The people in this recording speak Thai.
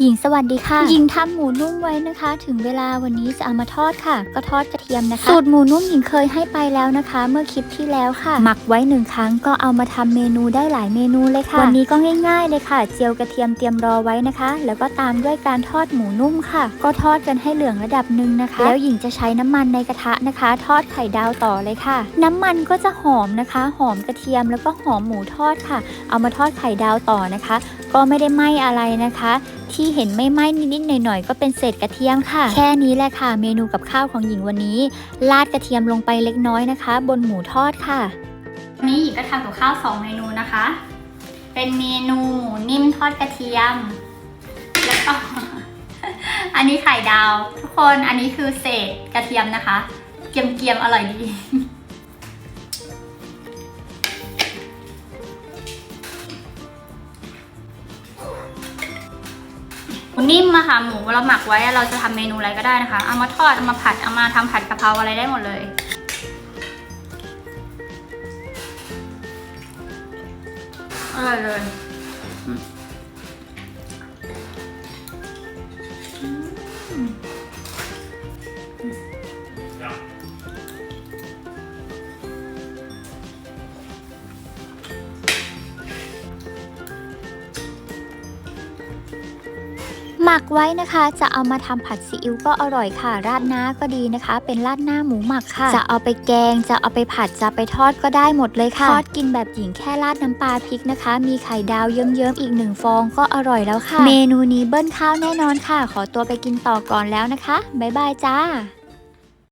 หญิงสวัสดีค่ะ หญิงทำหมูนุ่มไว้นะคะ ถึงเวลาวันนี้จะเอามาทอดค่ะ ก็ทอดกระเทียมนะคะ สูตรหมูนุ่มหญิงเคยให้ไปแล้วนะคะ เมื่อคลิปที่แล้วค่ะ หมักไว้หนึ่งครั้งก็เอามาทำเมนูได้หลายเมนูเลยค่ะ วันนี้ก็ง่ายๆเลยค่ะ เจียวกระเทียมเตรียมรอไว้นะคะ แล้วก็ตามด้วยการทอดหมูนุ่มค่ะ ก็ทอดกันให้เหลืองระดับหนึ่งนะคะ แล้วหญิงจะใช้น้ำมันในกระทะนะคะ ทอดไข่ดาวต่อเลยค่ะ น้ำมันก็จะหอมนะคะ หอมกระเทียมแล้วก็หอมหมูทอดค่ะ เอามาทอดไข่ดาวต่อนะคะ ก็ไม่ได้ไหม้อะไรนะคะ ที่เห็นไม่ไหม้นิดๆหน่อยๆ ก็เป็นเศษกระเทียมค่ะ แค่นี้แหละค่ะ เมนูกับข้าวของหญิงวันนี้ ราดกระเทียมลงไปเล็กน้อยนะคะ บนหมูทอดค่ะวันนี้หญิงก็ทำกับข้าวสองเมนูนะคะ เป็นเมนูหมูนิ่มทอดกระเทียม แล้วก็อันนี้ไข่ดาว ทุกคนอันนี้คือเศษกระเทียมนะคะ เกียมๆอร่อยดี นิ่มอะค่ะหมูเราหมักไว้เราจะทำเมนูอะไรก็ได้นะคะ เอามาทอดเอามาผัดเอามาทำผัดกะเพราอะไรได้หมดเลย อร่อยเลยอืม หมักไว้นะคะ จะเอามาทำผัดซีอิ๊วก็อร่อยค่ะ ราดหน้าก็ดีนะคะ เป็นราดหน้าหมูหมักค่ะ จะเอาไปแกง จะเอาไปผัด จะไปทอดก็ได้หมดเลยค่ะ ทอดกินแบบหญิงแค่ราดน้ำปลาพริกนะคะ มีไข่ดาวเยิ้มๆอีกหนึ่งฟองก็อร่อยแล้วค่ะ เมนูนี้เบิ้ลข้าวแน่นอนค่ะ ขอตัวไปกินต่อก่อนแล้วนะคะ บ๊ายบายจ้า